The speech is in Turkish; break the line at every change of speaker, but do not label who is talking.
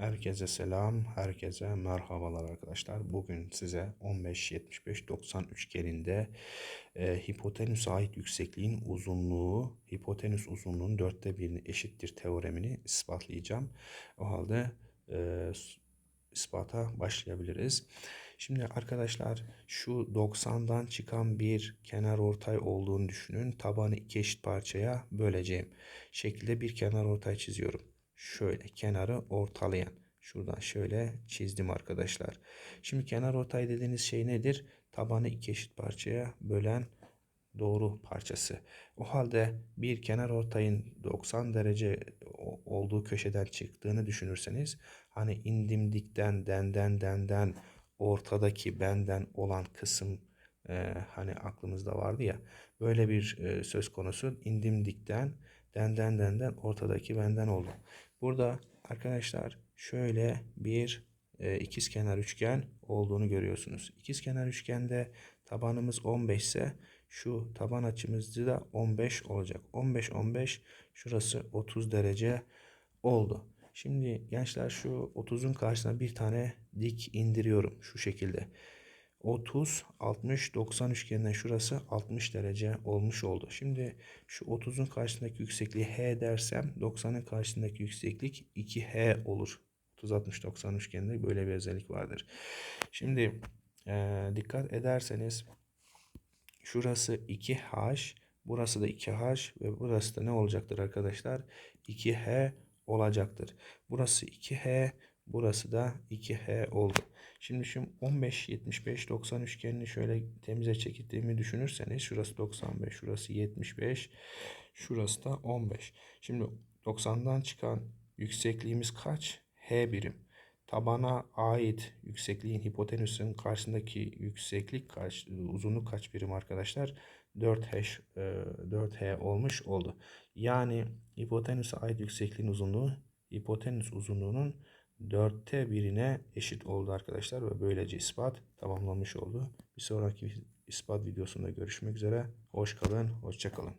Herkese selam, herkese merhabalar arkadaşlar. Bugün size 15, 75, 90 üçgeninde e, hipotenüse ait yüksekliğin uzunluğu, hipotenüs uzunluğunun dörtte birini eşittir teoremini ispatlayacağım. O halde e, ispata başlayabiliriz. Şimdi arkadaşlar şu 90'dan çıkan bir kenar ortay olduğunu düşünün. Tabanı iki eşit parçaya böleceğim şekilde bir kenar ortay çiziyorum şöyle kenarı ortalayan. Şuradan şöyle çizdim arkadaşlar. Şimdi kenar ortay dediğiniz şey nedir? Tabanı iki eşit parçaya bölen doğru parçası. O halde bir kenar ortayın 90 derece olduğu köşeden çıktığını düşünürseniz hani indim dikten denden denden ortadaki benden olan kısım e, hani aklımızda vardı ya böyle bir e, söz konusu indim dikten denden denden ortadaki benden oldu. Burada arkadaşlar şöyle bir e, ikizkenar üçgen olduğunu görüyorsunuz. İkizkenar üçgende tabanımız 15 ise şu taban açımızda da 15 olacak. 15 15 şurası 30 derece oldu. Şimdi gençler şu 30'un karşısına bir tane dik indiriyorum şu şekilde. 30, 60, 90 üçgeninden şurası 60 derece olmuş oldu. Şimdi şu 30'un karşısındaki yüksekliği h dersem 90'ın karşısındaki yükseklik 2h olur. 30, 60, 90 üçgeninde böyle bir özellik vardır. Şimdi e, dikkat ederseniz şurası 2h, burası da 2h ve burası da ne olacaktır arkadaşlar? 2h olacaktır. Burası 2h, burası da 2h oldu. Şimdi şu 15, 75, 90 üçgenini şöyle temize çektiğimi düşünürseniz şurası 95, şurası 75, şurası da 15. Şimdi 90'dan çıkan yüksekliğimiz kaç? H birim. Tabana ait yüksekliğin hipotenüsün karşısındaki yükseklik kaç, uzunluk kaç birim arkadaşlar? 4H, 4H olmuş oldu. Yani hipotenüse ait yüksekliğin uzunluğu hipotenüs uzunluğunun dörtte birine eşit oldu arkadaşlar ve böylece ispat tamamlanmış oldu. Bir sonraki ispat videosunda görüşmek üzere. Hoş kalın, hoşça kalın.